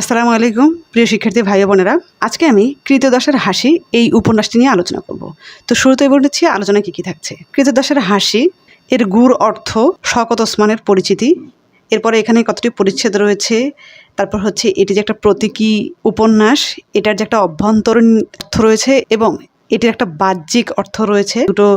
আসসালামু আলাইকুম, প্রিয় শিক্ষার্থী ভাই বোনেরা। আজকে আমি কৃতদাসের হাসি এই উপন্যাসটি নিয়ে আলোচনা করব। তো শুরুতেই বলেছি আলোচনা কী কী থাকছে? কৃতদাসের হাসি, এর গুড় অর্থ শকত ওসমানের পরিচিতি, এরপরে এখানে কতটি পরিচ্ছেদ রয়েছে, তারপর হচ্ছে এটি যে একটা প্রতীকী উপন্যাস, এটার যে একটা অভ্যন্তরীণ অর্থ রয়েছে এবং এটির একটা বাহ্যিক অর্থ রয়েছে। দুটো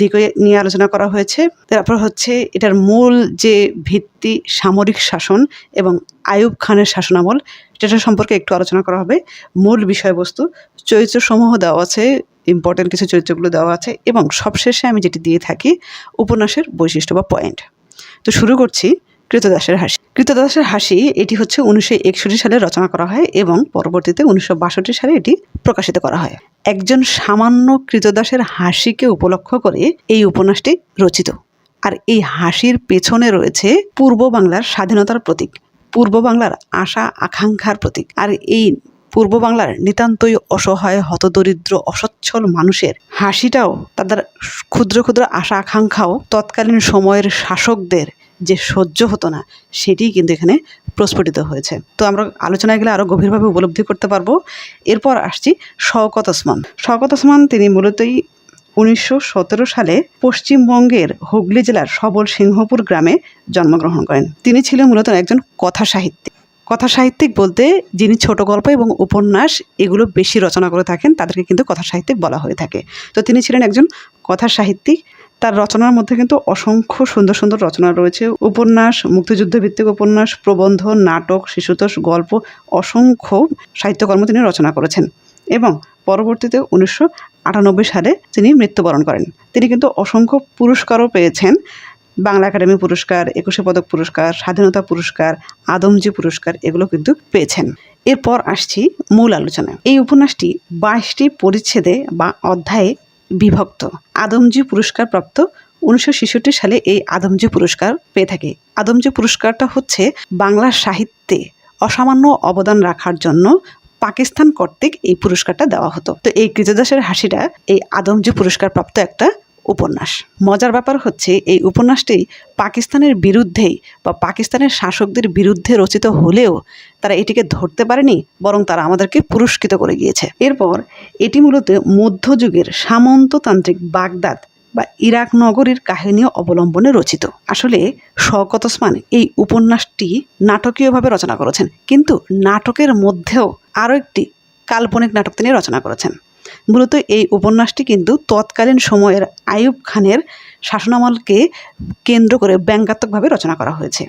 দিকে নিয়ে আলোচনা করা হয়েছে। তারপর হচ্ছে এটার মূল যে ভিত্তি সামরিক শাসন এবং আইয়ুব খানের শাসনামল, সেটা সম্পর্কে একটু আলোচনা করা হবে। মূল বিষয়বস্তু, চরিত্রসমূহ দেওয়া আছে ইম্পর্টেন্ট কিছু চরিত্রগুলো দেওয়া আছে এবং সবশেষে আমি যেটি দিয়ে থাকি, উপন্যাসের বৈশিষ্ট্য বা পয়েন্ট তো শুরু করছি কৃতদাসের হাসি। কৃতদাসের হাসি, এটি হচ্ছে উনিশশো একষট্টি সালে রচনা করা হয় এবং পরবর্তীতে উনিশশো বাষট্টি সালে এটি প্রকাশিত করা হয়। একজন সামান্য কৃতদাসের হাসিকে উপলক্ষ করে এই উপন্যাসটি রচিত। আর এই হাসির পেছনে রয়েছে পূর্ব বাংলার স্বাধীনতার প্রতীক, পূর্ব বাংলার আশা আকাঙ্ক্ষার প্রতীক। আর এই পূর্ব বাংলার নিতান্তই অসহায়, হতদরিদ্র, অসচ্ছল মানুষের হাসিটাও তাদের ক্ষুদ্র ক্ষুদ্র আশা আকাঙ্ক্ষাও তৎকালীন সময়ের শাসকদের যে সহ্য হতো না, সেটিই কিন্তু এখানে প্রস্ফুটিত হয়েছে। তো আমরা আলোচনায় গেলে আরও গভীরভাবে উপলব্ধি করতে পারব। এরপর আসছি শওকত ওসমান। শওকত ওসমান, তিনি মূলতই উনিশশো সতেরো সালে পশ্চিমবঙ্গের হুগলি জেলার সবল সিংহপুর গ্রামে জন্মগ্রহণ করেন। তিনি ছিলেন মূলত একজন কথা সাহিত্যিক। কথা সাহিত্যিক বলতে যিনি ছোট গল্প এবং উপন্যাস এগুলো বেশি রচনা করে থাকেন, তাদেরকে কিন্তু কথা সাহিত্যিক বলা হয়ে থাকে। তো তিনি ছিলেন একজন কথা সাহিত্যিক। তার রচনার মধ্যে কিন্তু অসংখ্য সুন্দর সুন্দর রচনা রয়েছে। উপন্যাস মুক্তিযুদ্ধ ভিত্তিক উপন্যাস, প্রবন্ধ, নাটক, শিশুতোষ, গল্প, অসংখ্য সাহিত্যকর্ম তিনি রচনা করেছেন এবং পরবর্তীতে উনিশশো আটানব্বই সালে তিনি মৃত্যুবরণ করেন। তিনি কিন্তু অসংখ্য পুরস্কারও পেয়েছেন। বাংলা একাডেমি পুরস্কার, একুশে পদক পুরস্কার, স্বাধীনতা পুরস্কার, আদমজি পুরস্কার এগুলো কিন্তু পেয়েছেন। এরপর আসছি মূল আলোচনায়। এই উপন্যাসটি বাইশটি পরিচ্ছেদে বা অধ্যায়ে বিভক্ত। আদমজি পুরস্কার প্রাপ্ত উনিশশো ছেষট্টি সালে এই আদমজি পুরস্কার পেয়ে থাকে। আদমজি পুরস্কারটা হচ্ছে বাংলা সাহিত্যে অসামান্য অবদান রাখার জন্য পাকিস্তান কর্তৃক এই পুরস্কারটা দেওয়া হতো। তো এই কৃতদাসের হাসিটা এই আদমজি পুরস্কার প্রাপ্ত একটা উপন্যাস। মজার ব্যাপার হচ্ছে, এই উপন্যাসটি পাকিস্তানের বিরুদ্ধেই বা পাকিস্তানের শাসকদের বিরুদ্ধে রচিত হলেও তারা এটিকে ধরতে পারেনি, বরং তারা আমাদেরকে পুরস্কৃত করে গিয়েছে। এরপর এটি মূলত মধ্যযুগের সামন্ততান্ত্রিক বাগদাদ বা ইরাক নগরীর কাহিনী অবলম্বনে রচিত। আসলে শওকত ওসমান এই উপন্যাসটি নাটকীয়ভাবে রচনা করেছেন, কিন্তু নাটকের মধ্যেও আরও একটি কাল্পনিক নাটক তিনি রচনা করেছেন। মূলত এই উপন্যাসটি কিন্তু তৎকালীন সময়ের আইয়ুব খানের শাসনামলকে কেন্দ্র করে ব্যঙ্গাত্মকভাবে রচনা করা হয়েছে।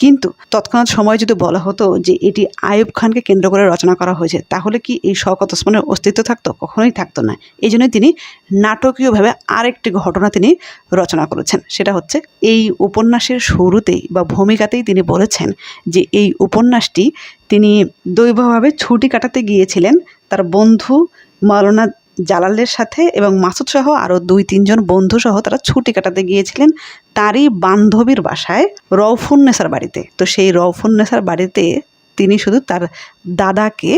কিন্তু তৎক্ষণাৎ সময় যদি বলা হতো যে এটি আয়ুব খানকে কেন্দ্র করে রচনা করা হয়েছে, তাহলে কি এই শওকত ওসমানের অস্তিত্ব থাকতো? কখনোই থাকতো না। এই জন্যই তিনি নাটকীয়ভাবে আরেকটি ঘটনা তিনি রচনা করেছেন। সেটা হচ্ছে এই উপন্যাসের শুরুতেই বা ভূমিকাতেই তিনি বলেছেন যে এই উপন্যাসটি তিনি দৈবভাবে ছুটি কাটাতে গিয়েছিলেন তার বন্ধু মাওলানা জালালের সাথে এবং মাসুদ সহ আরও দুই, তিনজন বন্ধু সহ তারা ছুটি কাটাতে গিয়েছিলেন তারই বান্ধবীর বাসায় রৌফুন্নেসার বাড়িতে। তো সেই রৌফুন্নেসার বাড়িতে তিনি শুধু তার দাদাকে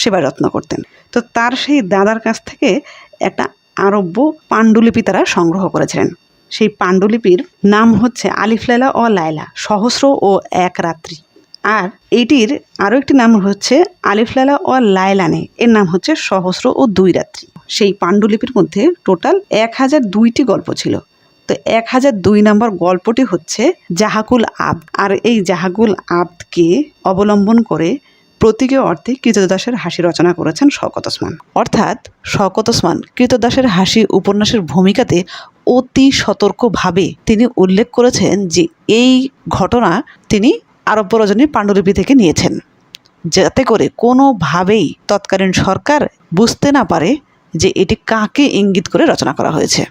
সেবা যত্ন করতেন। তো তার সেই দাদার কাছ থেকে একটা আরব্য পাণ্ডুলিপি তারা সংগ্রহ করেছিলেন। সেই পাণ্ডুলিপির নাম হচ্ছে আলিফ লাইলা ও লায়লা সহস্র ও এক রাত্রি। আর এটির আরও একটি নাম হচ্ছে আলিফ লাইলা ও লায়লানে। এর নাম হচ্ছে সহস্র ও দুই রাত্রি। সেই পাণ্ডুলিপির মধ্যে টোটাল এক হাজার দুইটি গল্প ছিল। তো এক হাজার দুই নম্বর গল্পটি হচ্ছে জাহাকুল আব আর এই জাহাকুল আব্দকে অবলম্বন করে প্রতীকীয় অর্থে কৃতদাসের হাসি রচনা করেছেন শওকত ওসমান। অর্থাৎ শওকত ওসমান কৃতদাসের হাসি উপন্যাসের ভূমিকাতে অতি সতর্কভাবে তিনি উল্লেখ করেছেন যে এই ঘটনা তিনি আরব্য রজনীর পাণ্ডুলিপি থেকে নিয়েছেন। যাতে করে কোনোভাবেই তৎকালীন সরকার বুঝতে না পারে যে এটি কাকে ইঙ্গিত করে রচনা করা হয়েছে।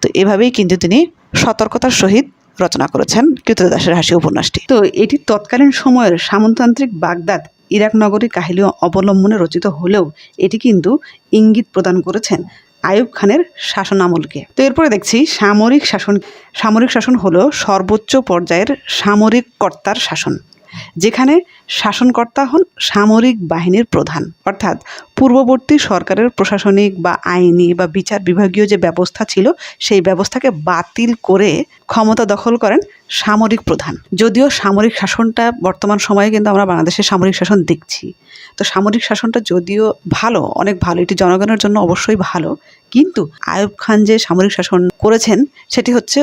তো এভাবেই কিন্তু তিনি সতর্কতার সহিত রচনা করেছেন কৃতদাসের হাসি উপন্যাসটি। তো এটি তৎকালীন সময়ের সামন্ততান্ত্রিক বাগদাদ, ইরাক নগরী কাহিনী অবলম্বনে রচিত হলেও এটি কিন্তু ইঙ্গিত প্রদান করেছেন আইয়ুব খানের শাসন আমলকে তো এরপরে দেখছি সামরিক শাসন সামরিক শাসন হলো সর্বোচ্চ পর্যায়ের সামরিক কর্তার শাসন। যেখানে শাসনকর্তা হন সামরিক বাহিনীর প্রধান। অর্থাৎ পূর্ববর্তী সরকারের প্রশাসনিক বা আইনি বা বিচার বিভাগীয় যে ব্যবস্থা ছিল, সেই ব্যবস্থাকে বাতিল করে ক্ষমতা দখল করেন সামরিক প্রধান। যদিও সামরিক শাসনটা বর্তমান সময়ে কিন্তু আমরা বাংলাদেশের সামরিক শাসন দেখছি। তো সামরিক শাসনটা যদিও ভালো, অনেক ভালো, এটি জনগণের জন্য অবশ্যই ভালো, কিন্তু আয়ুব খান যে সামরিক শাসন করেছেন, সেটি হচ্ছে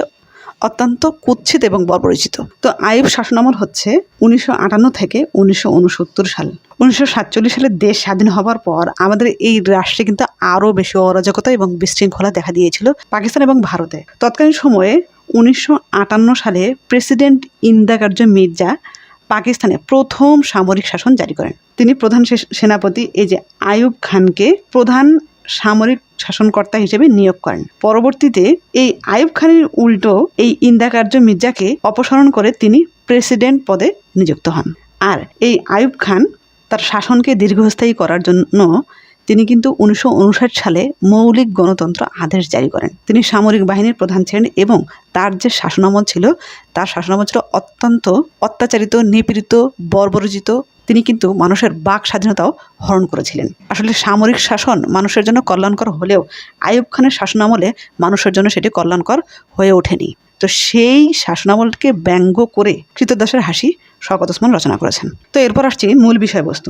অত্যন্ত কুৎসিত এবং বর্বরিচিত। তো আইব শাসনামল হচ্ছে উনিশশো আটান্ন থেকে উনিশশো উনসত্তর সাল। উনিশশো সাতচল্লিশ সালে দেশ স্বাধীন হবার পর আমাদের এই রাষ্ট্রে কিন্তু আরও বেশি অরাজকতা এবং বিশৃঙ্খলা দেখা দিয়েছিল পাকিস্তান এবং ভারতে। তৎকালীন সময়ে উনিশশো আটান্ন সালে প্রেসিডেন্ট ইন্দাকার্য মির্জা পাকিস্তানে প্রথম সামরিক শাসন জারি করেন। তিনি প্রধান সেনাপতি এই যে আইয়ুব খানকে প্রধান সামরিক শাসনকর্তা হিসেবে নিয়োগ করেন। পরবর্তীতে এই আয়ুব খানের উল্টো এই ইন্দাকার্য মির্জাকে অপসারণ করে তিনি প্রেসিডেন্ট পদে নিযুক্ত হন। আর এই আয়ুব খান তার শাসনকে দীর্ঘস্থায়ী করার জন্য তিনি কিন্তু উনিশশো উনষাট সালে মৌলিক গণতন্ত্র আদেশ জারি করেন। তিনি সামরিক বাহিনীর প্রধান ছিলেন এবং তার যে শাসনামল ছিল, তার শাসনামল ছিল অত্যন্ত অত্যাচারিত, নিপীড়িত বর্বরজিত তিনি কিন্তু মানুষের বাক স্বাধীনতাও হরণ করেছিলেন। আসলে সামরিক শাসন মানুষের জন্য কল্যাণকর হলেও আইয়ুব খানের শাসনামলে মানুষের জন্য সেটি কল্যাণকর হয়ে ওঠেনি। তো সেই শাসনামলকে ব্যঙ্গ করে কৃতদাসের হাসি শকত ওসমান রচনা করেছেন। তো এরপর আসছি মূল বিষয়বস্তু।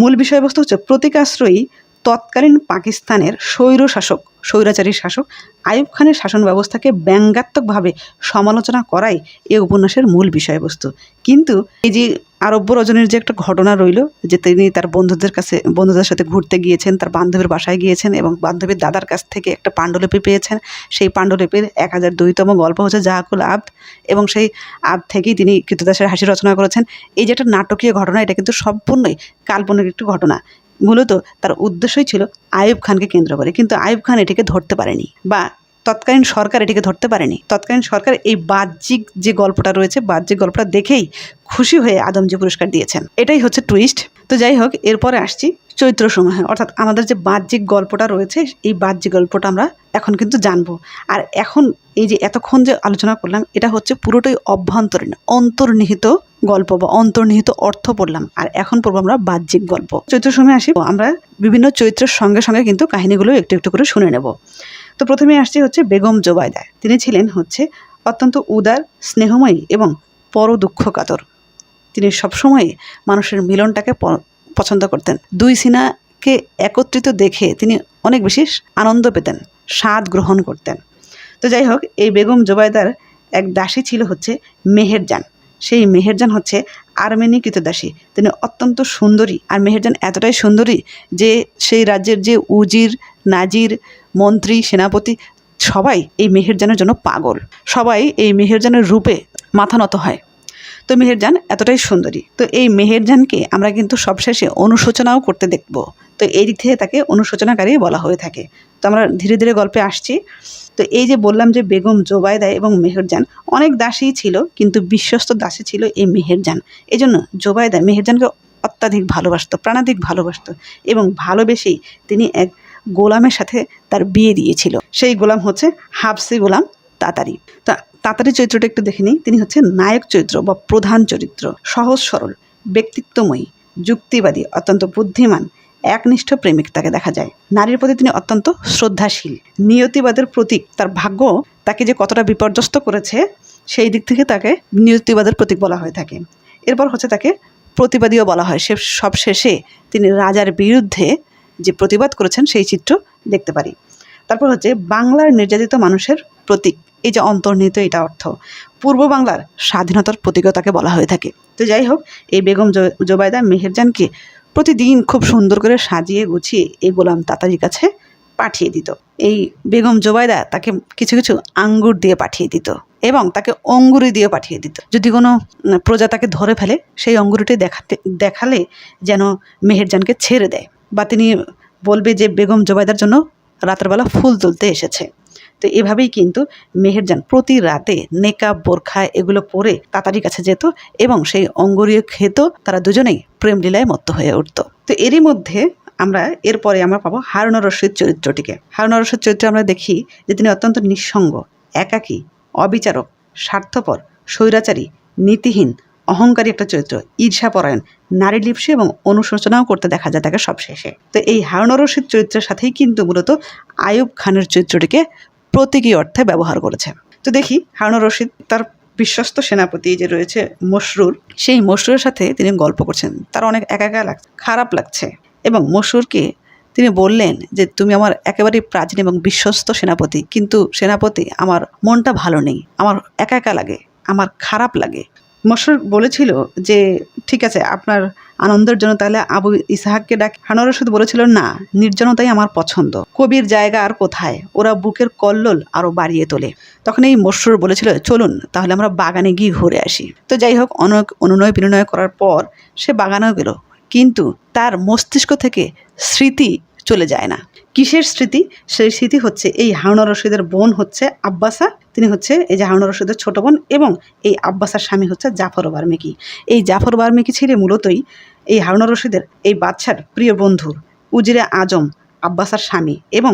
মূল বিষয়বস্তু হচ্ছে প্রতীকাশ্রয়ী তৎকালীন পাকিস্তানের স্বৈর শাসক স্বৈরাচারী শাসক আইয়ুব খানের শাসন ব্যবস্থাকে ব্যঙ্গাত্মকভাবে সমালোচনা করাই এই উপন্যাসের মূল বিষয়বস্তু। কিন্তু এই যে আরব্য রজনীর যে একটা ঘটনা রইল, যে তিনি তার বন্ধুদের কাছে, বন্ধুদের সাথে ঘুরতে গিয়েছেন, তার বান্ধবীর বাসায় গিয়েছেন এবং বান্ধবীর দাদার কাছ থেকে একটা পাণ্ডুলিপি পেয়েছেন, সেই পাণ্ডুলিপির এক হাজার দুইতম গল্প হচ্ছে জাহাকুল আব্দ এবং সেই আব্দ থেকেই তিনি কৃতদাসের হাসি রচনা করেছেন। এই যে একটা নাটকীয় ঘটনা, এটা কিন্তু সম্পূর্ণই কাল্পনিক একটি ঘটনা। মূলত তার উদ্দেশ্যই ছিল আইয়ুব খানকে কেন্দ্র করে। কিন্তু আয়ুব খান এটিকে ধরতে পারেনি বা তৎকালীন সরকার এটিকে ধরতে পারেনি। তৎকালীন সরকার এই বাহ্যিক যে গল্পটা রয়েছে, বাহ্যিক গল্পটা দেখেই খুশি হয়ে আদমজি পুরস্কার দিয়েছেন। এটাই হচ্ছে টুইস্ট তো যাই হোক, এরপরে আসছি চৈত্র সময়ে। অর্থাৎ আমাদের যে বাহ্যিক গল্পটা রয়েছে, এই বাহ্যিক গল্পটা আমরা এখন কিন্তু জানব। আর এখন এই যে এতক্ষণ যে আলোচনা করলাম, এটা হচ্ছে পুরোটাই অভ্যন্তরীণ, অন্তর্নিহিত গল্প বা অন্তর্নিহিত অর্থ পড়লাম। আর এখন পড়ব আমরা বাহ্যিক গল্প। চৈত্র সময় আসি আমরা বিভিন্ন চৈত্রের সঙ্গে সঙ্গে কিন্তু কাহিনীগুলো একটু একটু করে শুনে নেব। তো প্রথমে আসছে হচ্ছে বেগম জোবায়দা তিনি ছিলেন হচ্ছে অত্যন্ত উদার, স্নেহময়ী এবং পর দুঃখ কাতর তিনি সবসময় মানুষের মিলনটাকে পছন্দ করতেন। দুই সিনাকে একত্রিত দেখে তিনি অনেক বেশি আনন্দ পেতেন, স্বাদ গ্রহণ করতেন। তো যাই হোক, এই বেগম জোবায়দার এক দাসী ছিল হচ্ছে মেহেরজান। সেই মেহেরজান হচ্ছে আর্মেনি দাসী তিনি অত্যন্ত সুন্দরী আর মেহেরজান এতটাই সুন্দরী যে সেই রাজ্যের যে উজির, নাজির, মন্ত্রী, সেনাপতি সবাই এই মেহেরজানের জন্য পাগল। সবাই এই মেহেরজানের রূপে মাথা নত হয়। তো মেহেরজান এতটাই সুন্দরী। তো এই মেহেরজানকে আমরা কিন্তু সবশেষে অনুশোচনাও করতে দেখব। তো এই দিক থেকে তাকে অনুশোচনাকারী বলা হয়ে থাকে। তো আমরা ধীরে ধীরে গল্পে আসছি। তো এই যে বললাম যে বেগম জোবায়দা এবং মেহেরজান, অনেক দাসী ছিল কিন্তু বিশ্বস্ত দাসী ছিল এই মেহেরজান। এই জন্য জোবায়দা মেহেরজানকে অত্যাধিক ভালোবাসত, প্রাণাধিক ভালোবাসতো এবং ভালোবেসেই তিনি এক গোলামের সাথে তার বিয়ে দিয়েছিল। সেই গোলাম হচ্ছে হাফসি গোলাম তাতারি। তা তাতারি চরিত্রটা একটু দেখে নিই। তিনি হচ্ছে নায়ক চরিত্র বা প্রধান চরিত্র, সহজ সরল, ব্যক্তিত্বময়ী, যুক্তিবাদী, অত্যন্ত বুদ্ধিমান একনিষ্ঠ প্রেমিক তাকে দেখা যায়। নারীর প্রতি তিনি অত্যন্ত শ্রদ্ধাশীল। নিয়তিবাদের প্রতীক তার ভাগ্য তাকে যে কতটা বিপর্যস্ত করেছে, সেই দিক থেকে তাকে নিয়তিবাদের প্রতীক বলা হয়ে থাকে। এরপর হচ্ছে তাকে প্রতিবাদীও বলা হয়। সে সব শেষে তিনি রাজার বিরুদ্ধে যে প্রতিবাদ করেছেন, সেই চিত্র দেখতে পারি। তারপর হচ্ছে বাংলার নির্যাতিত মানুষের প্রতীক। এই যে অন্তর্নিহিত এটা অর্থ। পূর্ব বাংলার স্বাধীনতার প্রতীকও তাকে বলা হয়ে থাকে। তো যাই হোক, এই বেগম জোবায়দা মেহেরজানকে প্রতিদিন খুব সুন্দর করে সাজিয়ে গুছিয়ে এই গোলাম তাতারির কাছে পাঠিয়ে দিত। এই বেগম জোবায়দা তাকে কিছু কিছু আঙ্গুর দিয়ে পাঠিয়ে দিত এবং তাকে অঙ্গুরি দিয়ে পাঠিয়ে দিত। যদি কোনো প্রজা তাকে ধরে ফেলে, সেই অঙ্গুরিটি দেখাতে, দেখালে যেন মেহেরজানকে ছেড়ে দেয়। বা তিনি বলবে যে, বেগম জোবায়দার জন্য রাতের বেলা ফুল তুলতে এসেছে। তো এভাবেই কিন্তু মেহেরজান প্রতি রাতে নেকাব বোরখা এগুলো পরে তাতারির কাছে যেত এবং সেই অঙ্গরীয় খেত। তারা দুজনেই প্রেম লীলায় মত্ত হয়ে উঠত। তো এরই মধ্যে আমরা এরপরে আমরা পাবো হারুন রশিদ চরিত্রটিকে। হারুন রশিদ চরিত্রে আমরা দেখি যে তিনি অত্যন্ত নিঃসঙ্গ, একাকী, অবিচারক, স্বার্থপর, স্বৈরাচারী, নীতিহীন, অহংকারী একটা চরিত্র, ঈর্ষাপরায়ণ, নারী লিপসি এবং অনুশোচনাও করতে দেখা যায় তাকে সবশেষে। তো এই হারুন রশিদ চরিত্রের সাথেই কিন্তু মূলত আয়ুব খানের চরিত্রটিকে প্রতীকী অর্থে ব্যবহার করেছে। তো দেখি হারুন রশিদ তার বিশ্বস্ত সেনাপতি যে রয়েছে মশরুর, সেই মশরুরের সাথে তিনি গল্প করছেন। তার অনেক একা একা লাগছে, খারাপ লাগছে। এবং মশরুরকে তিনি বললেন যে, তুমি আমার একেবারে প্রাচীন এবং বিশ্বস্ত সেনাপতি। কিন্তু সেনাপতি, আমার মনটা ভালো নেই। আমার একা একা লাগে। আমার খারাপ লাগে। মশরুর বলেছিল যে, ঠিক আছে, আপনার আনন্দের জন্য তাহলে আবু ইসাহাককে ডাক। হানুর রশিদ বলেছিল, না, নির্জনতাই আমার পছন্দ। কবির জায়গা আর কোথায়? ওরা বুকের কল্লোল আরও বাড়িয়ে তোলে। তখন এই মশরুর বলেছিল, চলুন, তাহলে আমরা বাগানে গিয়ে ঘুরে আসি। তো যাই হোক, অনেক অনুনয় বিনয় করার পর সে বাগানেও গেল। কিন্তু তার মস্তিষ্ক থেকে স্মৃতি চলে যায় না। কিসের স্মৃতি? সেই স্মৃতি হচ্ছে, এই হারুনা রশিদের বোন হচ্ছে আব্বাসা তিনি হচ্ছে এই যে হারুনা রশিদের ছোট বোন এবং এই আব্বাসার স্বামী হচ্ছে জাফর বার্মিকি। এই জাফর বার্মিকি ছিল মূলতই এই হারুনা রশিদের এই বাচ্চার প্রিয় বন্ধুর উজিরে আজম আব্বাসার স্বামী এবং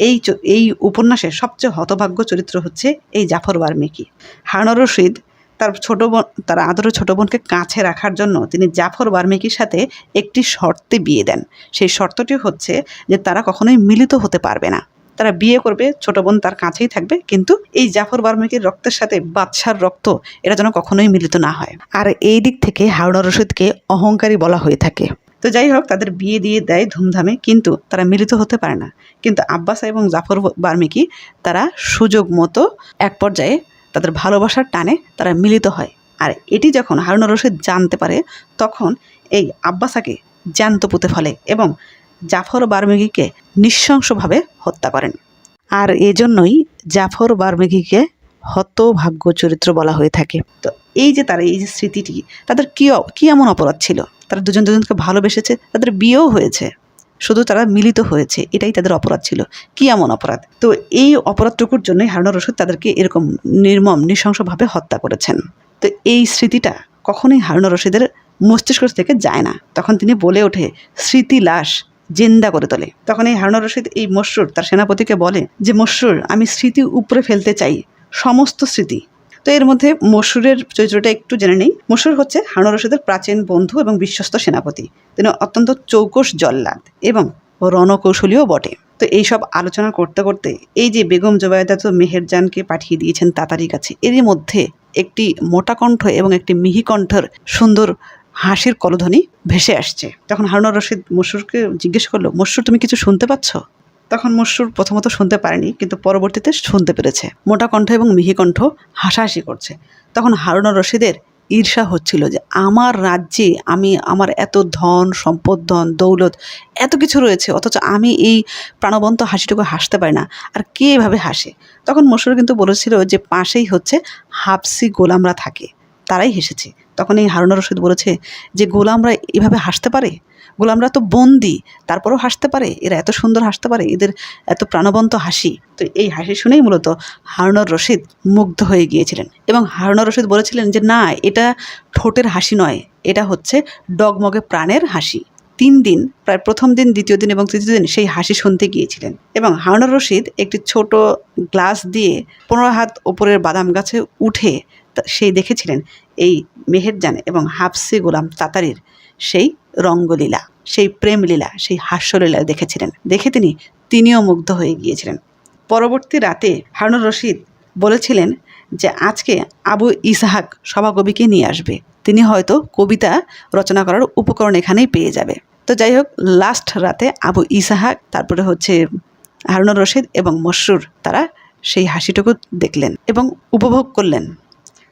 এই এই উপন্যাসের সবচেয়ে হতভাগ্য চরিত্র হচ্ছে এই জাফর বার্মিকি। হারুনা রশিদ তার ছোট বোন, তার আদরের ছোট বোনকে কাছে রাখার জন্য তিনি জাফর বার্মিকির সাথে একটি শর্তে বিয়ে দেন। সেই শর্তটি হচ্ছে যে তারা কখনোই মিলিত হতে পারবে না। তারা বিয়ে করবে, ছোট বোন তার কাছেই থাকবে, কিন্তু এই জাফর বার্মিকির রক্তের সাথে বাদশার রক্ত এটা যেন কখনোই মিলিত না হয়। আর এই দিক থেকে হাওড়া রশিদকে অহংকারী বলা হয়ে থাকে। তো যাই হোক, তাদের বিয়ে দিয়ে দেয় ধুমধামে, কিন্তু তারা মিলিত হতে পারে না। কিন্তু আব্বাস এবং জাফর বার্মিকি তারা সুযোগ মতো এক পর্যায়ে তাদের ভালোবাসার টানে তারা মিলিত হয়। আর এটি যখন হারুন রশিদ জানতে পারে, তখন এই আব্বাসাকে জ্যান্ত পুঁতে ফেলে এবং জাফর বার্মিকিকে নৃশংসভাবে হত্যা করেন। আর এজন্যই জাফর বার্মিকিকে হতভাগ্য চরিত্র বলা হয়ে থাকে। তো এই যে তারা এই যে স্মৃতিটি, তাদের কী কী এমন অপরাধ ছিল? তারা দুজন দুজনকে ভালোবেসেছে, তাদের বিয়েও হয়েছে, শুধু তারা মিলিত হয়েছে, এটাই তাদের অপরাধ ছিল। কি এমন অপরাধ? তো এই অপরাধটুকুর জন্যই হারুন রশিদ তাদেরকে এরকম নির্মম, নৃশংসভাবে হত্যা করেছেন। তো এই স্মৃতিটা কখনোই হারুন রশিদের মস্তিষ্ক থেকে যায় না। তখন তিনি বলে ওঠে স্মৃতি লাশ জেন্দা করে তোলে। তখন এই হারুন রশিদ, এই মশরুর তার সেনাপতিকে বলে যে মশরুর আমি স্মৃতি উপরে ফেলতে চাই, সমস্ত স্মৃতি। তো এর মধ্যে মসুরের চরিত্রটা একটু জেনে নেই। মসুর হচ্ছে হারুন রশিদের প্রাচীন বন্ধু এবং বিশ্বস্ত সেনাপতি। তিনি অত্যন্ত চৌকস, জল্লাদ এবং রণকৌশলীও বটে। তো এইসব আলোচনা করতে করতে এই যে বেগম জোবায়দা তো মেহেরজানকে পাঠিয়ে দিয়েছেন তাতারির কাছে, এরই মধ্যে একটি মোটা কণ্ঠ এবং একটি মিহি কণ্ঠের সুন্দর হাসির কলধ্বনি ভেসে আসছে। তখন হারুন রশিদ মসুরকে জিজ্ঞেস করল মসুর তুমি কিছু শুনতে পাচ্ছ? তখন মসুর প্রথমত শুনতে পারেনি, কিন্তু পরবর্তীতে শুনতে পেরেছে। মোটা কণ্ঠ এবং মিহি কণ্ঠ হাসাহাসি করছে। তখন হারুন রশিদের ঈর্ষা হচ্ছিল যে, আমার রাজ্যে আমি, আমার এত ধন, সম্পদ, ধন, দৌলত, এত কিছু রয়েছে, অথচ আমি এই প্রাণবন্ত হাসিটুকু হাসতে পারি না। আর কে এভাবে হাসে? তখন মসুর কিন্তু বলেছিল যে, পাশেই হচ্ছে হাফসি গোলামরা থাকে, তারাই হেসেছে। তখন এই হারুন রশিদ বলেছে যে, গোলামরা এভাবে হাসতে পারে? গোলামরা তো বন্দি, তারপরেও হাসতে পারে? এরা এত সুন্দর হাসতে পারে, এদের এত প্রাণবন্ত হাসি। তো এই হাসি শুনেই মূলত হারুনর রশিদ মুগ্ধ হয়ে গিয়েছিলেন এবং হারুনর রশিদ বলেছিলেন যে, না, এটা ঠোঁটের হাসি নয়, এটা হচ্ছে ডগমগে প্রাণের হাসি। তিন দিন, প্রায় প্রথম দিন, দ্বিতীয় দিন এবং তৃতীয় দিন সেই হাসি শুনতে গিয়েছিলেন এবং হারুনর রশিদ একটি ছোট গ্লাস দিয়ে পনেরো হাত ওপরের বাদাম গাছে উঠে সেই দেখেছিলেন এই মেহেরজান এবং হাফসি গোলাম তাতারির সেই রঙ্গলীলা, সেই প্রেমলীলা, সেই হাস্যলীলা দেখেছিলেন। দেখে তিনি তিনিও মুগ্ধ হয়ে গিয়েছিলেন। পরবর্তী রাতে হারুন রশিদ বলেছিলেন যে, আজকে আবু ইসাহাক সভাকবিকে নিয়ে আসবে। তিনি হয়তো কবিতা রচনা করার উপকরণ এখানেই পেয়ে যাবে। তো যাই হোক, লাস্ট রাতে আবু ইসাহাক, তারপরে হচ্ছে হারুন রশিদ এবং মশরুর তারা সেই হাসিটুকু দেখলেন এবং উপভোগ করলেন।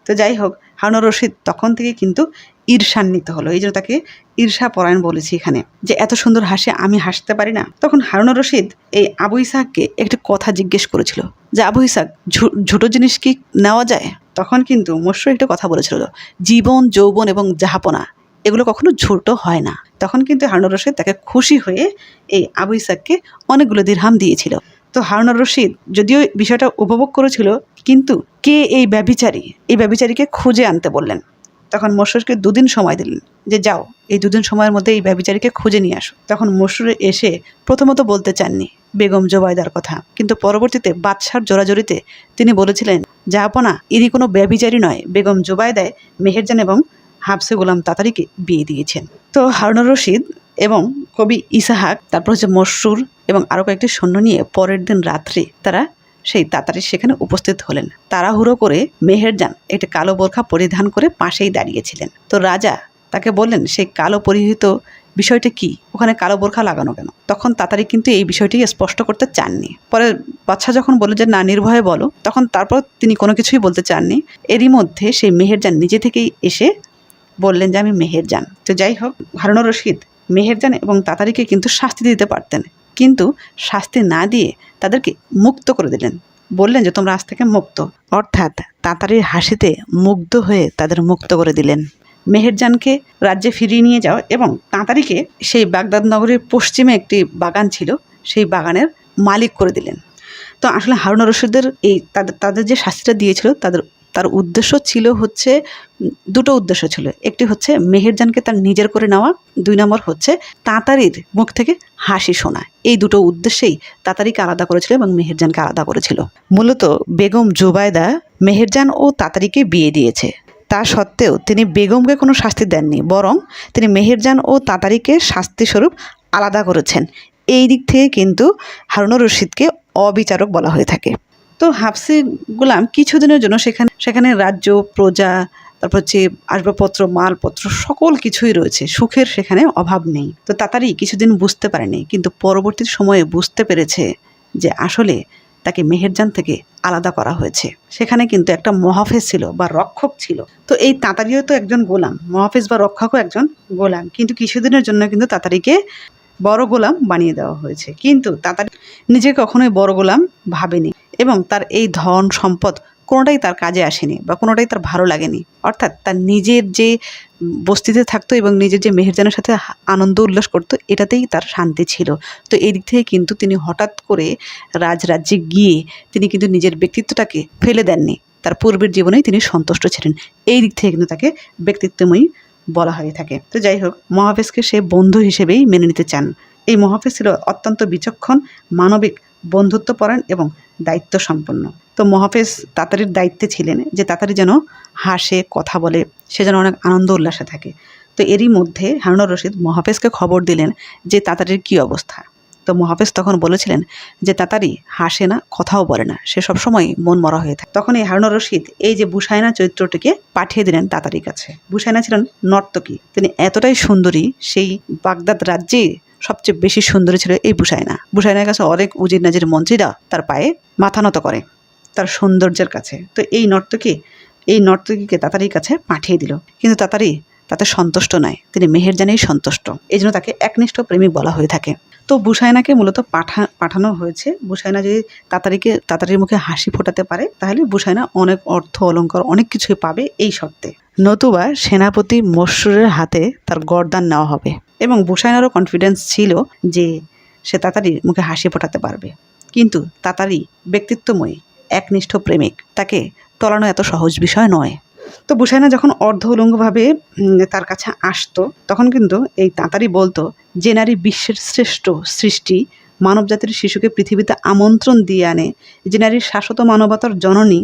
তো যাই হোক হারুন রশিদ তখন থেকে কিন্তু ঈর্ষান্বিত হলো। এই জন্য তাকে ঈর্ষা পরায়ণ বলেছি এখানে যে এত সুন্দর হাসে আমি হাসতে পারি না। তখন হারুন রশিদ এই আবু ইসাহকে একটি কথা জিজ্ঞেস করেছিল যে, আবু ইসাক ঝু- ঝুটো জিনিস কি নেওয়া যায়? তখন কিন্তু মশরু একটা কথা বলেছিল, জীবন, যৌবন এবং জাহাপনা এগুলো কখনো ঝুটো হয় না। তখন কিন্তু হারুন রশিদ তাকে খুশি হয়ে এই আবু ইসাককে অনেকগুলো দিরহাম দিয়েছিল। তো হারুন রশিদ যদিও বিষয়টা উপভোগ করেছিল কিন্তু কে এই ব্যভিচারী? এই ব্যভিচারীকে খুঁজে আনতে বললেন। তখন মশুরকে দুদিন সময় দিলেন যে, যাও, এই দুদিন সময়ের মধ্যে এই ব্যভিচারীকে খুঁজে নিয়ে আসো। তখন মশুর এসে প্রথমত বলতে চাননি বেগম জোবায়দার কথা। কিন্তু পরবর্তীতে বাদশার জোরাজোরিতে তিনি বলেছিলেন জাহাপনা ইনি কোনো ব্যভিচারী নয়, বেগম জোবায়দায় মেহেরজান এবং হাফসে গোলাম তাতারিকে বিয়ে দিয়েছেন। তো হারুনুর রশিদ এবং কবি ইসাহাক, তারপর হচ্ছে মশরুর এবং আরও কয়েকটি সৈন্য নিয়ে পরের দিন রাত্রে তারা সেই তাতারির সেখানে উপস্থিত হলেন। তাড়াহুড়ো করে মেহেরজান একটি কালো বোরখা পরিধান করে পাশেই দাঁড়িয়েছিলেন। তো রাজা তাকে বললেন সেই কালো পরিহিত বিষয়টা কি? ওখানে কালো বোরখা লাগানো কেন? তখন তাতারি কিন্তু এই বিষয়টি স্পষ্ট করতে চাননি। পরে বাচ্চা যখন বলল যে, না, নির্ভয়ে বলো, তখন তারপর তিনি কোনো কিছুই বলতে চাননি। এরই মধ্যে সেই মেহেরজান নিজে থেকেই এসে বললেন যে, আমি মেহেরজান। তো যাই হোক, হারুনুর রশিদ, মেহেরজান এবং তাতারিকে কিন্তু শাস্তি দিতে পারতেন। কিন্তু শাস্তি না দিয়ে তাদেরকে মুক্ত করে দিলেন। বললেন যে, তোমরা আজ থেকে মুক্ত। অর্থাৎ তাঁতারির হাসিতে মুগ্ধ হয়ে তাদের মুক্ত করে দিলেন। মেহেরজানকে রাজ্যে ফিরিয়ে নিয়ে যাও এবং তাঁতারিকে সেই বাগদাদ নগরীর পশ্চিমে একটি বাগান ছিল, সেই বাগানের মালিক করে দিলেন। তো আসলে হারুন রশিদের এই তাদের তাদের যে শাস্তিটা দিয়েছিল, তাদের তার উদ্দেশ্য ছিল হচ্ছে, দুটো উদ্দেশ্য ছিল। একটি হচ্ছে মেহেরজানকে তার নিজের করে নেওয়া, দুই নম্বর হচ্ছে তাঁতারির মুখ থেকে হাসি শোনা। এই দুটো উদ্দেশ্যেই তাতারিকে আলাদা করেছিল এবং মেহেরজানকে আলাদা করেছিল। মূলত বেগম জুবায়দা মেহেরজান ও তাতারিকে বিয়ে দিয়েছে। তা সত্ত্বেও তিনি বেগমকে কোনো শাস্তি দেননি, বরং তিনি মেহেরজান ও তাতারিকে শাস্তিস্বরূপ আলাদা করেছেন। এই দিক থেকে কিন্তু হারুনুর রশিদকে অবিচারক বলা হয়ে থাকে। তো হাফসি গোলাম কিছুদিনের জন্য সেখানে সেখানে রাজ্য, প্রজা, তারপর হচ্ছে আসবাবপত্র, মালপত্র সকল কিছুই রয়েছে। সুখের সেখানে অভাব নেই। তো তাড়াতাড়ি কিছুদিন বুঝতে পারেনি, কিন্তু পরবর্তী সময়ে বুঝতে পেরেছে যে আসলে তাকে মেহেরজান থেকে আলাদা করা হয়েছে। সেখানে কিন্তু একটা মহাফেজ ছিল বা রক্ষক ছিল। তো এই তাঁতারিও তো একজন গোলাম, মহাফেজ বা রক্ষকও একজন গোলাম। কিন্তু কিছুদিনের জন্য কিন্তু তাঁতারিকে বড় গোলাম বানিয়ে দেওয়া হয়েছে। কিন্তু তাঁতারি নিজে কখনোই বড় গোলাম ভাবেনি এবং তার এই ধন সম্পদ কোনোটাই তার কাজে আসেনি বা কোনোটাই তার ভালো লাগেনি। অর্থাৎ তার নিজের যে বস্তিতে থাকতো এবং নিজের যে মেহেরজানের সাথে আনন্দ উল্লাস করতো, এটাতেই তার শান্তি ছিল। তো এই দিক থেকে কিন্তু তিনি হঠাৎ করে রাজরাজ্যে গিয়ে তিনি কিন্তু নিজের ব্যক্তিত্বটাকে ফেলে দেননি। তার পূর্বের জীবনেই তিনি সন্তুষ্ট ছিলেন। এই দিক থেকে কিন্তু তাকে ব্যক্তিত্বময়ী বলা হয়ে থাকে। তো যাই হোক, মহাফেজকে সে বন্ধু হিসেবেই মেনে নিতে চান। এই মহাফেজ ছিল অত্যন্ত বিচক্ষণ, মানবিক, বন্ধুত্বপরায়ণ এবং দায়িত্ব সম্পন্ন তো মহাফেজ তাতারির দায়িত্বে ছিলেন যে তাতারি যেন হাসে, কথা বলে, সে যেন অনেক আনন্দ উল্লাসে থাকে। তো এরই মধ্যে হারুনুর রশিদ মহাফেজকে খবর দিলেন যে তাতারির কী অবস্থা। তো মহাফেজ তখন বলেছিলেন যে, তাতারি, হাসে না, কথাও বলে না। সে সবসময় মন মরা হয়ে থাকে। তখন এই হারুনুর রশিদ এই যে বুসাইনা চরিত্রটিকে পাঠিয়ে দিলেন তাতারির কাছে। বুসাইনা ছিলেন নর্তকী। তিনি এতটাই সুন্দরী, সেই বাগদাদ রাজ্যে সবচেয়ে বেশি সুন্দরী ছিল এই বুসাইনা। বুসাইনার কাছে অনেক উজির নাজির মন্ত্রীরা তার পায়ে মাথা নত করে, তার সৌন্দর্যের কাছে। তো এই নর্তকী, এই নর্তকীকে তাতারির কাছে পাঠিয়ে দিল। কিন্তু তাতারি তাতে সন্তুষ্ট নয়। তিনি মেহের মেহেরজানেই সন্তুষ্ট। এই জন্য তাকে একনিষ্ঠ প্রেমিক বলা হয়ে থাকে। তো বুসাইনাকে মূলত পাঠা, পাঠানো হয়েছে। বুসাইনা যদি তাতারিকে তাতারির মুখে হাসি ফোটাতে পারে, তাহলে বুসাইনা অনেক অর্থ অলঙ্কার, অনেক কিছুই পাবে এই শর্তে। নতুবা সেনাপতি মশরুরের হাতে তার গরদান নেওয়া হবে এবং বুসাইনারও কনফিডেন্স ছিল যে সে তাতারির মুখে হাসি ফোটাতে পারবে। কিন্তু তাতারি ব্যক্তিত্বময়ী, একনিষ্ঠ প্রেমিক, তাকে তলানো এত সহজ বিষয় নয়। তো বুসাইনা যখন অর্ধ উলঙ্গভাবে তার কাছে আসতো, তখন কিন্তু এই তাঁতারি বলতো, যে নারী বিশ্বের শ্রেষ্ঠ সৃষ্টি, মানবজাতির শিশুকে পৃথিবীতে আমন্ত্রণ দিয়ে আনে। যে নারীর শাশ্বত মানবতার জননী,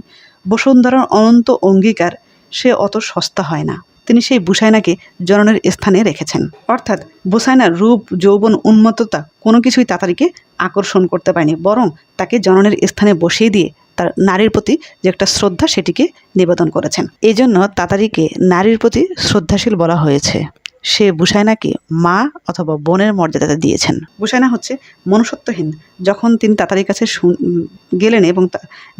বসুন্ধরার অনন্ত অঙ্গীকার, সে অত সস্তা হয় না। তিনি সেই বুসাইনাকে জননের স্থানে রেখেছেন। অর্থাৎ বুসাইনার রূপ, যৌবন, উন্মত্ততা কোনো কিছুই তাতারিকে আকর্ষণ করতে পারেনি, বরং তাকে জননের স্থানে বসিয়ে দিয়ে তার নারীর প্রতি যে একটা শ্রদ্ধা সেটিকে নিবেদন করেছেন। এই জন্য তাতারিকে নারীর প্রতি শ্রদ্ধাশীল বলা হয়েছে। সে বুসাইনাকে মা অথবা বোনের মর্যাদাতে দিয়েছেন। বুসাইনা হচ্ছে মনুষ্যত্বহীন। যখন তিনি তাতারির কাছে গেলেন এবং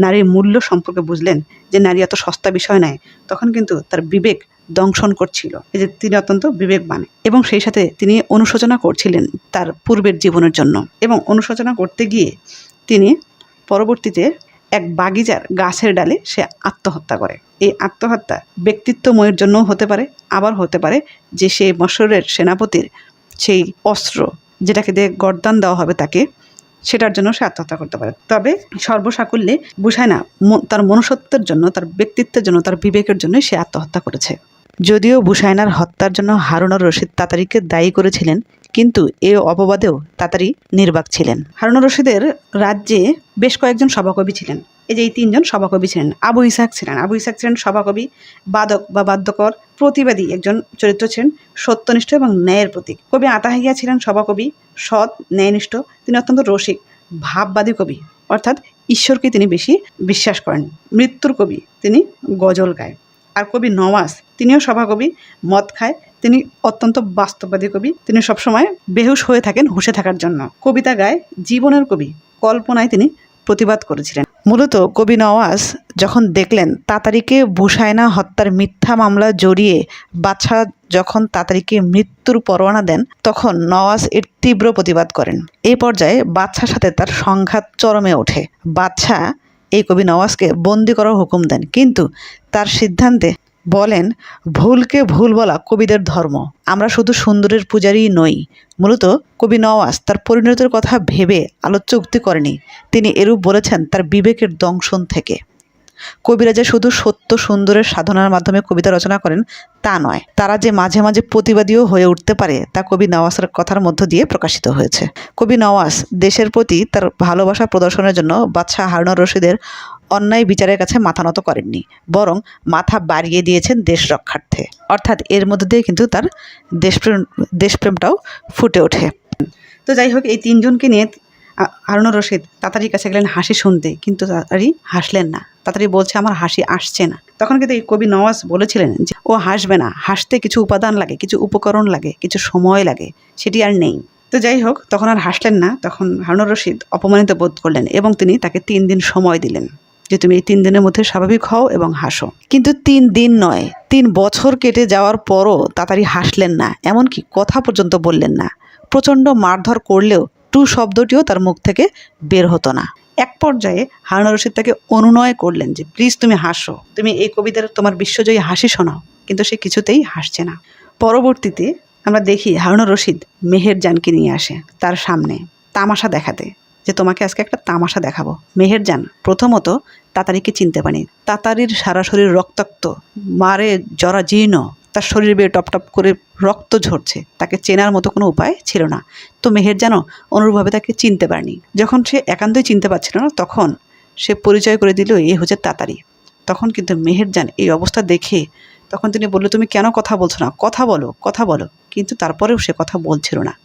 নারীর মূল্য সম্পর্কে বুঝলেন যে নারী এত সস্তা বিষয় নয়, তখন কিন্তু তার বিবেক দংশন করছিল। এই যে তিনি অত্যন্ত বিবেকবান এবং সেই সাথে তিনি অনুশোচনা করছিলেন তার পূর্বের জীবনের জন্য এবং অনুশোচনা করতে গিয়ে তিনি পরবর্তীতে এক বাগিচার গাছের ডালে সে আত্মহত্যা করে। এই আত্মহত্যা ব্যক্তিত্বময়ের জন্যও হতে পারে, আবার হতে পারে যে সেই মশরের সেনাপতির সেই অস্ত্র যেটাকে দিয়ে গরদান দেওয়া হবে তাকে, সেটার জন্য সে আত্মহত্যা করতে পারে। তবে সর্বসাকুল্যে বুঝায় না তার মনুষ্যত্বের জন্য, তার ব্যক্তিত্বের জন্য, তার বিবেকের জন্য সে আত্মহত্যা করেছে। যদিও বুসাইনার হত্যার জন্য হারুনুর রশিদ তাতারিকে দায়ী করেছিলেন কিন্তু এ অপবাদেও তাতারি নির্বাক ছিলেন। হারুনুর রশিদের রাজ্যে বেশ কয়েকজন সভাকবি ছিলেন। এই যে এই তিনজন সভাকবি ছিলেন, আবু ইসাক ছিলেন। আবু ইসাক ছিলেন সভাকবি, বাদক বা বাদ্যকর, প্রতিবাদী একজন চরিত্র ছিলেন, সত্যনিষ্ঠ এবং ন্যায়ের প্রতীক। কবি আতাহাইয়া ছিলেন সভাকবি, সৎ, ন্যায়নিষ্ঠ, তিনি অত্যন্ত রসিক, ভাববাদী কবি। অর্থাৎ ঈশ্বরকে তিনি বেশি বিশ্বাস করেন। মৃত্যুর কবি তিনি গজল গায়। আর কবি নওয়াজ, তিনিও সভাকবি, মদ খায় তিনি অত্যন্ত বাস্তববাদী কবি। তিনি সবসময় বেহুশ হয়ে থাকেন হুঁশে থাকার জন্য। কবিতা গায় জীবনের কবি কল্পনায় তিনি প্রতিবাদ করেছিলেন। মূলত কবি নওয়াজ যখন দেখলেন তাতারিকে বুসায়না হত্যার মিথ্যা মামলা জড়িয়ে বাদশাহ যখন তাতারিকে মৃত্যুর পরোয়ানা দেন, তখন নওয়াজ এর তীব্র প্রতিবাদ করেন। এই পর্যায়ে বাদশার সাথে তার সংঘাত চরমে ওঠে। বাদশাহ এই কবি নওয়াজকে বন্দি করার হুকুম দেন। কিন্তু তার সিদ্ধান্তে বলেন, ভুলকে ভুল বলা কবিদের ধর্ম। আমরা শুধু সুন্দরের পূজারই নই। মূলত কবি নওয়াজ তার পরিণতির কথা ভেবে আলোচ্য উক্তি করেনি। তিনি এরূপ বলেছেন তার বিবেকের দংশন থেকে। কবিরা যে শুধু সত্য সুন্দরের সাধনার মাধ্যমে কবিতা রচনা করেন, তা নয়। তারা যে মাঝে মাঝে প্রতিবাদীও হয়ে উঠতে পারে, তা কবি নওয়াজের কথার মধ্য দিয়ে প্রকাশিত হয়েছে। কবি নওয়াজ দেশের প্রতি তার ভালোবাসা প্রদর্শনের জন্য বাদশাহ হারুন রশিদের অন্যায় বিচারের কাছে মাথা নত করেননি, বরং মাথা বাড়িয়ে দিয়েছেন দেশ রক্ষার্থে। অর্থাৎ এর মধ্যে দিয়ে কিন্তু তার দেশপ্রেম, দেশপ্রেমটাও ফুটে ওঠে। তো যাই হোক, এই তিনজনকে নিয়ে হারুনুর রশিদ তাড়াতাড়ি কাছে গেলেন হাসি শুনতে, কিন্তু তাড়াতাড়ি হাসলেন না। তাড়াতাড়ি বলছে, আমার হাসি আসছে না। তখন কিন্তু এই কবি নওয়াজ বলেছিলেন যে, ও হাসবে না। হাসতে কিছু উপাদান লাগে, কিছু উপকরণ লাগে, কিছু সময় লাগে, সেটি আর নেই। তো যাই হোক, তখন আর হাসলেন না। তখন হারুনুর রশিদ অপমানিত বোধ করলেন এবং তিনি তাকে তিন দিন সময় দিলেন। যে তুমি এই তিন দিনের মধ্যে স্বাভাবিক হও এবং হাসো। কিন্তু তিন দিন নয়, তিন বছর কেটে যাওয়ার পরও তাড়াতাড়ি হাসলেন না, এমনকি কথা পর্যন্ত বললেন না। প্রচণ্ড মারধর করলেও টু শব্দটিও তার মুখ থেকে বের হতো না। এক পর্যায়ে হারুন রশিদ তাকে অনুনয় করলেন যে, প্লিজ তুমি হাসো। তুমি এই কবিতার তোমার বিশ্বজয়ী হাসি শোনাও। কিন্তু সে কিছুতেই হাসছে না। পরবর্তীতে আমরা দেখি হারুন রশিদ মেহের জানকে নিয়ে আসে তার সামনে তামাশা দেখাতে। যে তোমাকে আজকে একটা তামাশা দেখাবো। মেহেরজান প্রথমত তাতারিকে চিনতে পারেনি। তাতারির সারা শরীর রক্তাক্ত, মারে জরা জীর্ণ, তার শরীর বেয়ে টপ টপ করে রক্ত ঝরছে, তাকে চেনার মতো কোনো উপায় ছিল না। তো মেহের যেন অনুরূপভাবে তাকে চিনতে পারেনি। যখন সে একান্তই চিনতে পারছিল না, তখন সে পরিচয় করে দিল, এ হচ্ছে তাতারি। তখন কিন্তু মেহেরজান এই অবস্থা দেখে, তখন তিনি বলল, তুমি কেন কথা বলছো না? কথা বলো কথা বলো। কিন্তু তারপরেও সে কথা বলছিল না।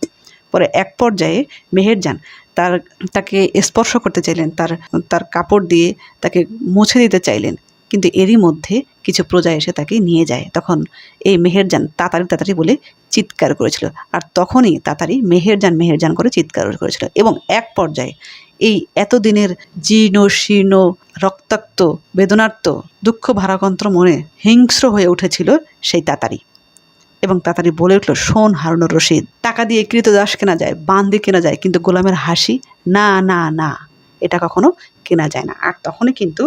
পরে এক পর্যায়ে মেহেরজান তার, তাকে স্পর্শ করতে চাইলেন, তার তার কাপড় দিয়ে তাকে মুছে দিতে চাইলেন। কিন্তু এরই মধ্যে কিছু প্রজা এসে তাকে নিয়ে যায়। তখন এই মেহেরজান তাতারি তাতারি বলে চিৎকার করেছিল। আর তখনই তাতারি মেহেরজান মেহেরজান করে চিৎকার করেছিল। এবং এক পর্যায়ে এই এতদিনের জীর্ণ, শীর্ণ, রক্তাক্ত, বেদনার্ত, দুঃখ ভারাকন্ত্র মনে হিংস্র হয়ে উঠেছিল সেই তাতারি। এবং তাড়াতাড়ি বলে উঠল, শোন হারুনুর রশিদ, টাকা দিয়ে কৃতদাস কেনা যায়, বান্দি কেনা যায়, কিন্তু গোলামের হাসি, না না না, এটা কখনো কেনা যায় না। আর তখনই কিন্তু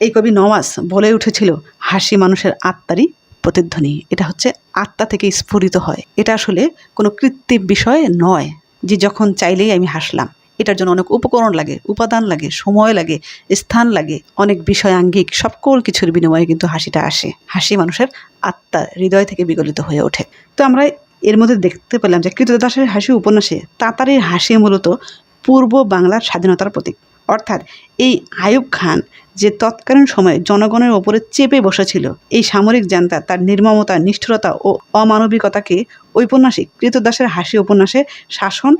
এই কবি নওয়াজ বলে উঠেছিল, হাসি মানুষের আত্মারই প্রতিধ্বনি। এটা হচ্ছে আত্মা থেকে স্ফুরিত হয়। এটা আসলে কোনো কৃত্রিম বিষয় নয় যে যখন চাইলেই আমি হাসলাম। এটার জন্য অনেক উপকরণ লাগে, উপাদান লাগে, সময় লাগে, স্থান লাগে, অনেক বিষয়াঙ্গিক সকল কিছুর বিনিময়ে কিন্তু হাসিটা আসে। হাসি মানুষের আত্মা, হৃদয় থেকে বিগলিত হয়ে ওঠে। তো আমরা এর মধ্যে দেখতে পেলাম যে কৃতদাসের হাসি উপন্যাসে তাতারির হাসি মূলত পূর্ব বাংলার স্বাধীনতার প্রতীক। অর্থাৎ এই আয়ুব খান যে তৎকালীন সময়ে জনগণের ওপরে চেপে বসেছিল, এই সামরিক জান্তা, তার নির্মমতা, নিষ্ঠুরতা ও অমানবিকতাকে ঔপন্যাসিক কৃতদাসের হাসি উপন্যাসে শাসন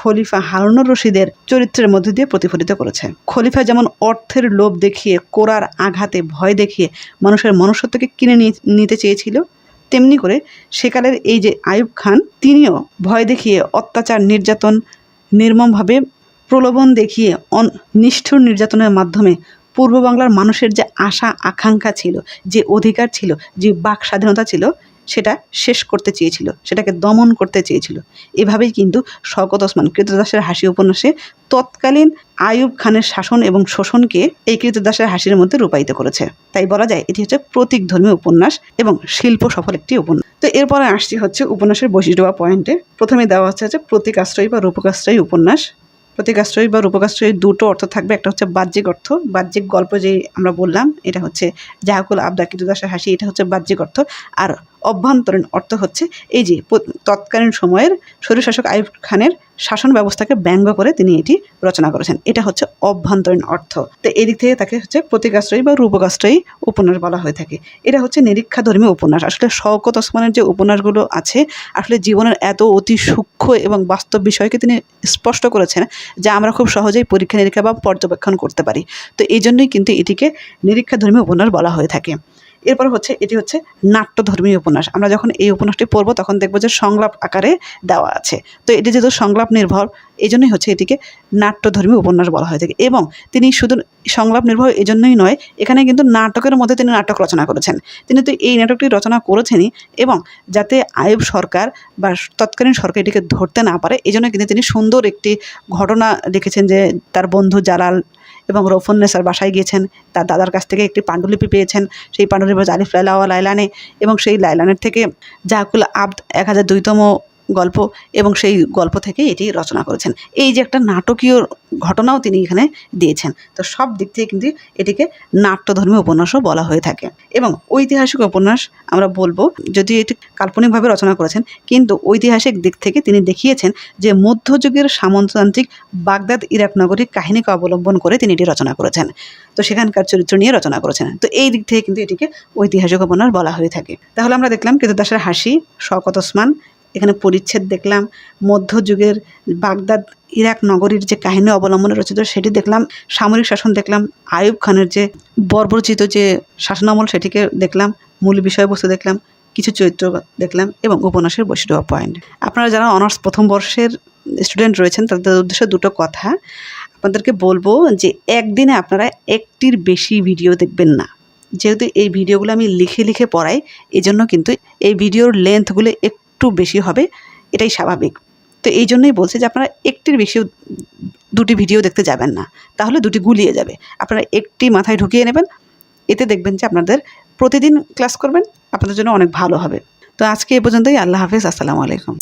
খলিফা হারুনুর রশিদের চরিত্রের মধ্যে দিয়ে প্রতিফলিত করেছে। খলিফা যেমন অর্থের লোভ দেখিয়ে, কোরার আঘাতে ভয় দেখিয়ে মানুষের মনুষ্যত্বকে কিনে নিতে চেয়েছিল, তেমনি করে সেকালের এই যে আয়ুব খান, তিনিও ভয় দেখিয়ে, অত্যাচার নির্যাতন নির্মমভাবে প্রলোভন দেখিয়ে নিষ্ঠুর নির্যাতনের মাধ্যমে পূর্ব বাংলার মানুষের যে আশা আকাঙ্ক্ষা ছিল, যে অধিকার ছিল, যে বাক স্বাধীনতা ছিল সেটা শেষ করতে চেয়েছিল, সেটাকে দমন করতে চেয়েছিল। এভাবেই কিন্তু শওকত ওসমান কৃতদাসের হাসি উপন্যাসে তৎকালীন আয়ুব খানের শাসন এবং শোষণকে এই কৃতদাসের হাসির মধ্যে রূপায়িত করেছে। তাই বলা যায় এটি হচ্ছে প্রতীক ধর্মী উপন্যাস এবং শিল্প সফল একটি উপন্যাস। তো এরপরে আসছি হচ্ছে উপন্যাসের বৈশিষ্ট্য বা পয়েন্টে প্রথমে দেওয়া হচ্ছে হচ্ছে প্রতীকাশ্রয়ী বা রূপকাশ্রয়ী উপন্যাস। প্রতীকাশ্রয়ী বা রূপকাশ্রয়ী দুটো অর্থ থাকবে, একটা হচ্ছে বাহ্যিক অর্থ। বাহ্যিক গল্প যে আমরা বললাম, এটা হচ্ছে জাহাকুল আবদা কৃতদাসের হাসি, এটা হচ্ছে বাহ্যিক অর্থ। আর অভ্যন্তরীণ অর্থ হচ্ছে এই যে তৎকালীন সময়ের শরীর শাসক আইব খানের শাসন ব্যবস্থাকে ব্যঙ্গ করে তিনি এটি রচনা করেছেন। এটা হচ্ছে অভ্যন্তরীণ অর্থ। তো এদিক থেকে তাকে হচ্ছে প্রতীকাশ্রয়ী বা রূপকাশ্রয়ী উপন্যাস বলা হয়ে থাকে। এটা হচ্ছে নিরীক্ষাধর্মী উপন্যাস। আসলে শওকত ওসমানের যে উপন্যাসগুলো আছে, আসলে জীবনের এত অতি সূক্ষ্ম এবং বাস্তব বিষয়কে তিনি স্পষ্ট করেছেন যা আমরা খুব সহজেই পরীক্ষা নিরীক্ষা বা পর্যবেক্ষণ করতে পারি। তো এই জন্যই কিন্তু এটিকে নিরীক্ষাধর্মী উপন্যাস বলা হয়ে থাকে। এরপর হচ্ছে, এটি হচ্ছে নাট্যধর্মী উপন্যাস। আমরা যখন এই উপন্যাসটি পড়ব, তখন দেখব যে সংলাপ আকারে দেওয়া আছে। তো এটি যেহেতু সংলাপ নির্ভর এই জন্যই হচ্ছে এটিকে নাট্যধর্মী উপন্যাস বলা হয়ে থাকে। এবং তিনি শুধু সংলাপ নির্ভর এই জন্যই নয়, এখানে কিন্তু নাটকের মধ্যে তিনি নাটক রচনা করেছেন। তিনি তো এই নাটকটি রচনা করেছেনই এবং যাতে আয়ুব সরকার বা তৎকালীন সরকার এটিকে ধরতে না পারে এই জন্য কিন্তু তিনি সুন্দর একটি ঘটনা লিখেছেন যে, তার বন্ধু জালাল এবং রৌফন্নেসার বাসায় গিয়েছেন। তার দাদার কাছ থেকে একটি পাণ্ডুলিপি পেয়েছেন। সেই পাণ্ডুলিপি আলিফ লাইলা ও লাইলানে এবং সেই লাইলানের থেকে জাকুল আব্দ এক হাজার দুইতম গল্প এবং সেই গল্প থেকে এটি রচনা করেছেন। এই যে একটা নাটকীয় ঘটনাও তিনি এখানে দিয়েছেন। তো সব দিক থেকে কিন্তু এটিকে নাট্যধর্মী উপন্যাসও বলা হয়ে থাকে এবং ঐতিহাসিক উপন্যাস আমরা বলব, যদি এটি কাল্পনিকভাবে রচনা করেছেন, কিন্তু ঐতিহাসিক দিক থেকে তিনি দেখিয়েছেন যে মধ্যযুগের সামন্ততান্ত্রিক বাগদাদ ইরাক নগরীর কাহিনীকে অবলম্বন করে তিনি এটি রচনা করেছেন। তো সেখানকার চরিত্র নিয়ে রচনা করেছেন। তো এই দিক থেকে কিন্তু এটিকে ঐতিহাসিক উপন্যাস বলা হয়ে থাকে। তাহলে আমরা দেখলাম কৃতদাসের হাসি, শওকত ওসমান এখানে পরিচ্ছেদ দেখলাম। মধ্যযুগের বাগদাদ, ইরাক নগরীর যে কাহিনী অবলম্বনে রচিত, সেটি দেখলাম। সামরিক শাসন দেখলাম। আয়ুব খানের যে বর্বরচিত যে শাসনামল, সেটিকে দেখলাম। মূল বিষয়বস্তু দেখলাম। কিছু চরিত্র দেখলাম এবং উপন্যাসের বৈশিষ্ট্য পয়েন্ট আপনারা যারা অনার্স প্রথম বর্ষের স্টুডেন্ট রয়েছেন, তাদের উদ্দেশ্যে দুটো কথা। আপনাদেরকে বলব যে, একদিনে আপনারা একটির বেশি ভিডিও দেখবেন না। যেহেতু এই ভিডিওগুলো আমি লিখে লিখে পড়াই এই জন্য কিন্তু এই ভিডিওর লেন্থগুলো একটু বেশি হবে, এটাই স্বাভাবিক। তো এই জন্যই বলছে যে আপনারা একটির বেশি দুটি ভিডিও দেখতে যাবেন না, তাহলে দুটি গুলিয়ে যাবে। আপনারা একটি মাথায় ঢুকিয়ে নেবেন, এতে দেখবেন যে আপনাদের প্রতিদিন ক্লাস করবেন, আপনাদের জন্য অনেক ভালো হবে। তো আজকে এ পর্যন্তই, আল্লাহ হাফেজ, আসসালামু আলাইকুম।